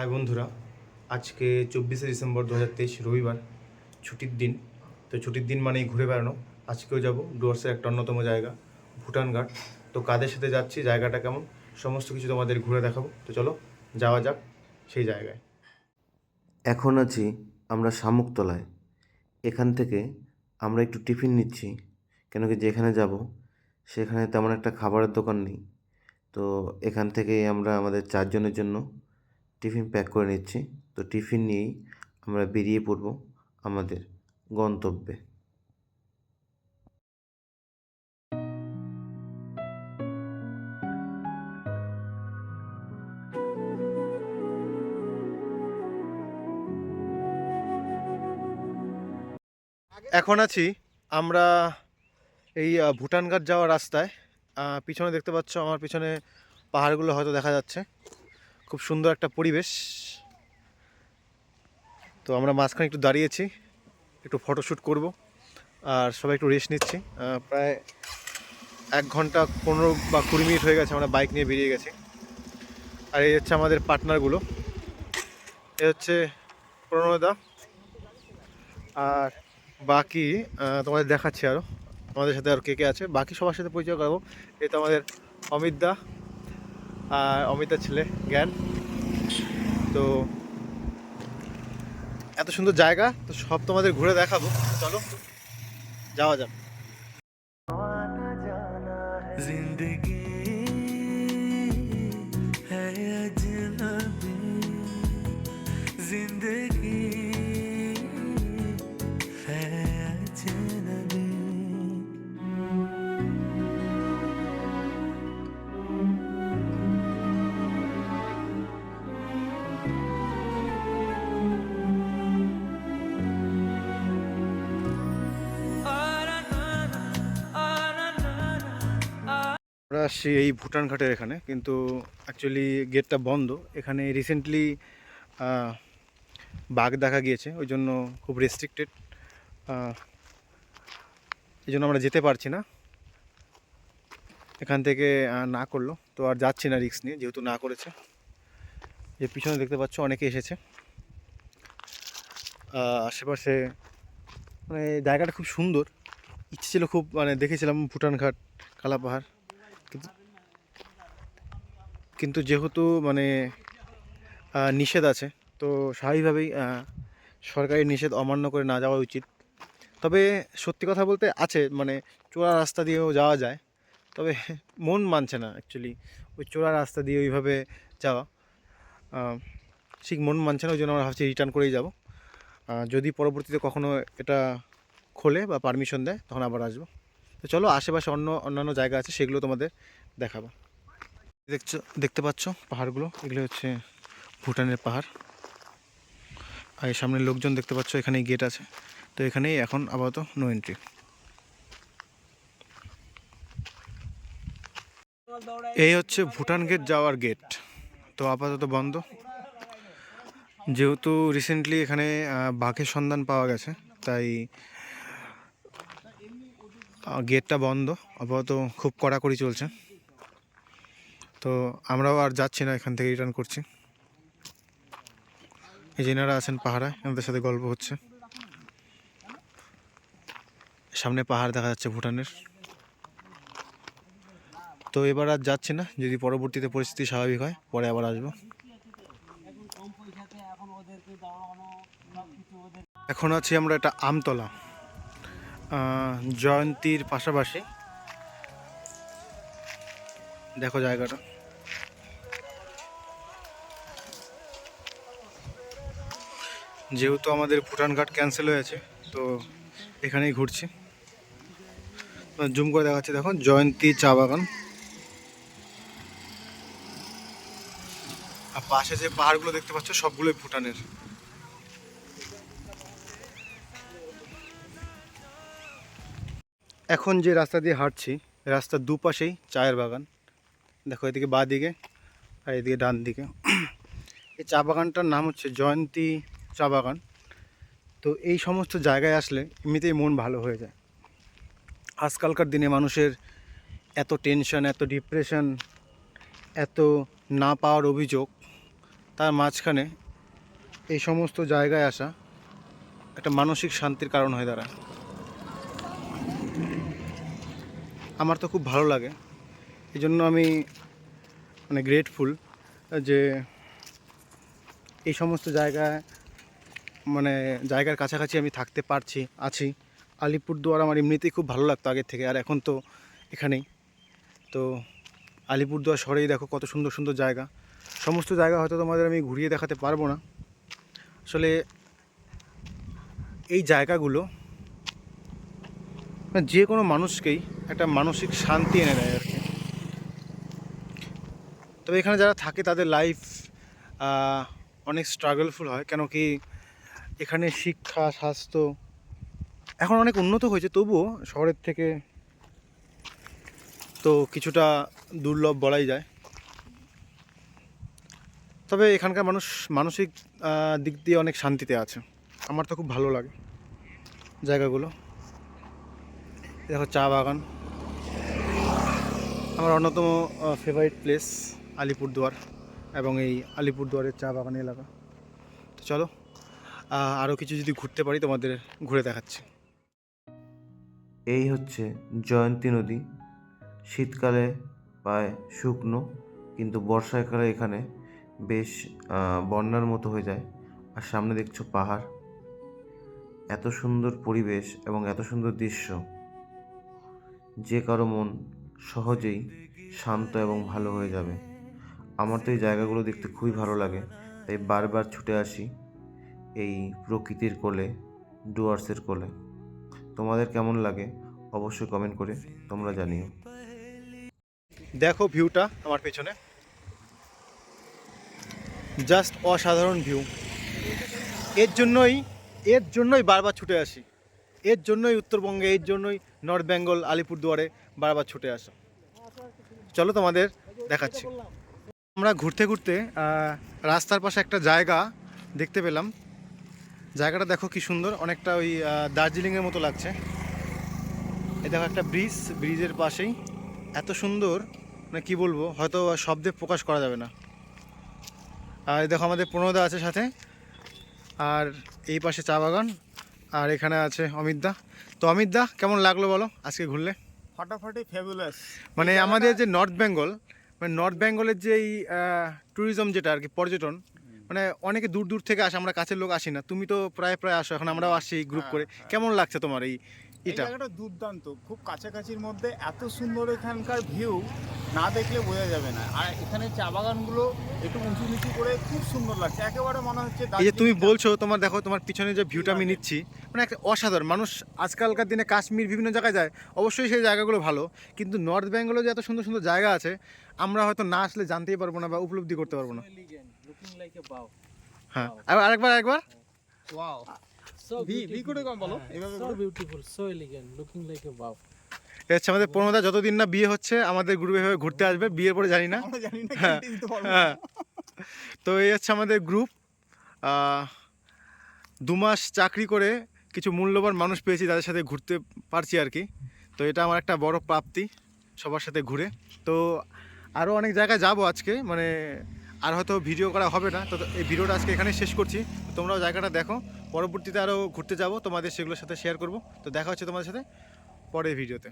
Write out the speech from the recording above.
High বন্ধুরা, আজকে চব্বিশে ডিসেম্বর দু হাজার তেইশ, রবিবার, ছুটির দিন। তো ছুটির দিন মানেই ঘুরে বেড়ানো। আজকেও যাব, ডুয়ার্সের একটা অন্যতম জায়গা ভুটান ঘাট তো কাদের সাথে যাচ্ছি, জায়গাটা কেমন, সমস্ত কিছু তোমাদের ঘুরে দেখাবো। তো চলো, যাওয়া যাক সেই জায়গায়। এখন আছি আমরা শামুকতলায়। এখান থেকে আমরা একটু টিফিন নিচ্ছি, কেন কি যেখানে যাব, সেখানে তেমন একটা খাবারের দোকান নেই। তো এখান থেকেই আমরা আমাদের চারজনের জন্য টিফিন প্যাক করে নিচ্ছি। তো টিফিন নিয়েই আমরা বেরিয়ে পড়ব আমাদের গন্তব্যে। এখন আছি আমরা এই ভুটানঘাট যাওয়ার রাস্তায়। পিছনে দেখতে পাচ্ছ আমার পিছনে পাহাড়গুলো হয়তো দেখা যাচ্ছে। খুব সুন্দর একটা পরিবেশ। তো আমরা মাঝখানে একটু দাঁড়িয়েছি, একটু ফটোশ্যুট করব, আর সবাই একটু রেস্ট নিচ্ছি। প্রায় এক ঘণ্টা পনেরো বা কুড়ি মিনিট হয়ে গেছে আমরা বাইক নিয়ে বেরিয়ে গেছি। আর এই হচ্ছে আমাদের পার্টনারগুলো এ হচ্ছে প্রণয়দা আর বাকি তোমাদের দেখাচ্ছি আরও আমাদের সাথে আর কে কে আছে? বাকি সবার সাথে পরিচয় করাবো। তো আমাদের অমিত দা। অমিতার ছেলে, জ্ঞান। তো এত সুন্দর জায়গা, তো সব তোমাদের ঘুরে দেখাবো। চলো, যাওয়া যাক। জিন্দগি আমরা আসছি এই ভুটান ঘাটের এখানে, কিন্তু অ্যাকচুয়ালি গেটটা বন্ধ। এখানে রিসেন্টলি বাঘ দেখা গিয়েছে, ওই জন্য খুব রেস্ট্রিক্টেড এই জন্য আমরা যেতে পারছি না। এখান থেকে না করল। তো আর যাচ্ছি না রিস্ক নিয়ে, যেহেতু না করেছে। যে পিছনে দেখতে পাচ্ছ, অনেকে এসেছে। আশেপাশে মানে জায়গাটা খুব সুন্দর। ইচ্ছে ছিল খুব মানে দেখেছিলাম ভুটান ঘাট কালা পাহাড় কিন্তু যেহেতু মানে নিষেধ আছে, তো স্বাভাবিকভাবেই সরকারি নিষেধ অমান্য করে না যাওয়া উচিত। তবে সত্যি কথা বলতে আছে মানে চোরা রাস্তা দিয়েও যাওয়া যায়, তবে মন মানছে না অ্যাকচুয়ালি ওই চোরা রাস্তা দিয়ে ওইভাবে যাওয়া। ঠিক মন মানছে না, ওই জন্য আমরা ভাবছি রিটার্ন করেই যাব। যদি পরবর্তীতে কখনো এটা খোলে বা পারমিশন দেয়, তখন আবার আসব। তো চলো আশেপাশে অন্য অন্যান্য জায়গা আছে, সেগুলো তোমাদের দেখাবো। দেখছ, দেখতে পাচ্ছ পাহাড়গুলো? এগুলো হচ্ছে ভুটানের পাহাড়। আর সামনে লোকজন দেখতে পাচ্ছ, এখানেই গেট আছে। তো এখানেই এখন আপাতত নো এন্ট্রি এই হচ্ছে ভুটান গেট যাওয়ার গেট তো আপাতত বন্ধ। যেহেতু রিসেন্টলি এখানে বাঘের সন্ধান পাওয়া গেছে, তাই গেটটা বন্ধ। আপাতত খুব কড়াকড়ি চলছে। তো আমরাও আর যাচ্ছি না, এখান থেকে রিটার্ন করছি। এই যেনারা আছেন পাহাড়ায় আমাদের সাথে গল্প হচ্ছে। সামনে পাহাড় দেখা যাচ্ছে ভুটানের। তো এবার আর যাচ্ছি না, যদি পরবর্তীতে পরিস্থিতি স্বাভাবিক হয়, পরে আবার আসব। এখন আছি আমরা একটা আমতলা। জয়ন্তীর পাশাপাশি দেখো জায়গাটা। যেহেতু আমাদের ভুটান ঘাট ক্যান্সেল হয়েছে, তো এখানেই ঘুরছি। জুম করে দেখাচ্ছি, দেখো, জয়ন্তী চা বাগান। আর পাশে যে পাহাড়গুলো দেখতে পাচ্ছ, সবগুলোই ভুটানের। এখন যে রাস্তা দিয়ে হাঁটছি, রাস্তার দুপাশেই চায়ের বাগান। দেখো এদিকে বাঁ দিকে আর এদিকে ডান দিকে এই চা বাগানটার নাম হচ্ছে জয়ন্তী চা বাগান। তো এই সমস্ত জায়গায় আসলে এমনিতেই মন ভালো হয়ে যায়। আজকালকার দিনে মানুষের এত টেনশন, এত ডিপ্রেশন, এত না পাওয়ার অভিযোগ, তার মাঝখানে এই সমস্ত জায়গায় আসা একটা মানসিক শান্তির কারণ হয়ে দাঁড়ায়। আমার তো খুব ভালো লাগে। এই জন্য আমি মানে গ্রেটফুল যে এই সমস্ত জায়গায় মানে জায়গার কাছাকাছি আমি থাকতে পারছি, আছি। আলিপুরদুয়ার আমার এমনিতেই খুব ভালো লাগতো আগের থেকে, আর এখন তো এখানেই। তো আলিপুরদুয়ার শহরেই দেখো কত সুন্দর সুন্দর জায়গা। সমস্ত জায়গা হয়তো তোমাদের আমি ঘুরিয়ে দেখাতে পারব না। আসলে এই জায়গাগুলো যে কোনো মানুষকেই একটা মানসিক শান্তি এনে দেয় আর কি। তবে এখানে যারা থাকে, তাদের লাইফ অনেক স্ট্রাগলফুল হয়। কেন কি এখানে শিক্ষা, স্বাস্থ্য এখন অনেক উন্নত হয়েছে। তবুও শহরের থেকে তো কিছুটা দুর্লভ বলাই যায়। তবে এখানকার মানুষ, মানসিক দিক দিয়ে অনেক শান্তিতে আছে। আমার তো খুব ভালো লাগে জায়গাগুলো। দেখো চা বাগান। আমার অন্যতম ফেভারিট প্লেস আলিপুরদুয়ার এবং এই আলিপুরদুয়ারের চা বাগান এলাকা। তো চলো আরও কিছু যদি ঘুরতে পারি তোমাদের ঘুরে দেখাচ্ছি। এই হচ্ছে জয়ন্তী নদী। শীতকালে পায় শুকনো, কিন্তু বর্ষাকালে এখানে বেশ বন্যার মতো হয়ে যায়। আর সামনে দেখছ পাহাড়। এত সুন্দর পরিবেশ এবং এত সুন্দর দৃশ্য। যে কারও মন সহজেই শান্ত এবং ভালো হয়ে যাবে। আমার তো এই জায়গাগুলো দেখতে খুবই ভালো লাগে, তাই বারবার ছুটে আসি এই প্রকৃতির কোলে, ডুয়ার্সের কোলে। তোমাদের কেমন লাগে অবশ্যই কমেন্ট করে তোমরা জানিও। দেখো ভিউটা আমার পেছনে। জাস্ট অসাধারণ ভিউ। এর জন্যই এর জন্যই বারবার ছুটে আসি। এর জন্যই উত্তরবঙ্গে, এর জন্যই নর্থ বেঙ্গল, আলিপুরদুয়ারে বারবার ছুটে আসা। চলো তোমাদের দেখাচ্ছি। আমরা ঘুরতে ঘুরতে রাস্তার পাশে একটা জায়গা দেখতে পেলাম। জায়গাটা দেখো কি সুন্দর, অনেকটা ওই দার্জিলিংয়ের মতো লাগছে। এ দেখো একটা ব্রিজ, ব্রিজের পাশেই। এত সুন্দর মানে কি বলব, হয়তো শব্দে প্রকাশ করা যাবে না। আর দেখো আমাদের প্রণোদা আছে সাথে। আর এই পাশে চা বাগান। আর এখানে আছে অমিতদা তো অমিতদা কেমন লাগল বলো আজকে ঘুরলে? ফাটাফাটি ফেবুলাস মানে আমাদের যে নর্থ বেঙ্গল মানে নর্থ বেঙ্গলের যে এই ট্যুরিজম যেটা আর কি পর্যটন মানে অনেকে দূর দূর থেকে আসে আমরা কাছের লোক আসি না। তুমি তো প্রায় প্রায় আসো এখন আমরাও আসি গ্রুপ করে। কেমন লাগছে তোমার এই এই এটা। জায়গাটা দুর্দান্ত। খুব কাছাকাছির মধ্যে এত সুন্দর এখানকার ভিউ না দেখলে বোঝা যাবে না। আর এখানে চা বাগানগুলো একটু উঁচু নিচু করে খুব সুন্দর লাগছে। একেবারে মনে হচ্ছে এই যে তুমি বলছো তোমার দেখো তোমার পিছনে যে ভিউটা আমি নিচ্ছি মানে একটা অসাধারণ। মানুষ আজকালকার দিনে কাশ্মীর বিভিন্ন জায়গায় যায় অবশ্যই সেই জায়গাগুলো ভালো। কিন্তু নর্থ বেঙ্গলে যে এত সুন্দর সুন্দর জায়গা আছে আমরা হয়তো না আসলে জানতেই পারব না বা উপলব্ধি করতে পারব না. হ্যাঁ। আর- আরেকবার আরেকবার। ওয়াও ভি ভি করে কম বলো। হ্যাঁ, এভাবে হচ্ছে আমাদের প্রণোদা যতদিন না বিয়ে হচ্ছে আমাদের গ্রুপে এভাবে ঘুরতে আসবে বিয়ের পরে জানি না। আমরা জানি না হ্যাঁ, না। হ্যাঁ। তো এই হচ্ছে আমাদের গ্রুপ দু মাস চাকরি করে কিছু মূল্যবান মানুষ পেয়েছি তাদের সাথে ঘুরতে পারছি আর কি। তো এটা আমার একটা বড় প্রাপ্তি সবার সাথে ঘুরে। তো আরও অনেক জায়গায় যাব আজকে মানে আর হয়তো ভিডিও করা হবে না। তো এই ভিডিওটা আজকে এখানে শেষ করছি। তোমরাও জায়গাটা দেখো। পরবর্তীতে আরও ঘুরতে যাব। তোমাদের সেগুলোর সাথে শেয়ার করব। তো দেখা হচ্ছে তোমাদের সাথে পরের ভিডিওতে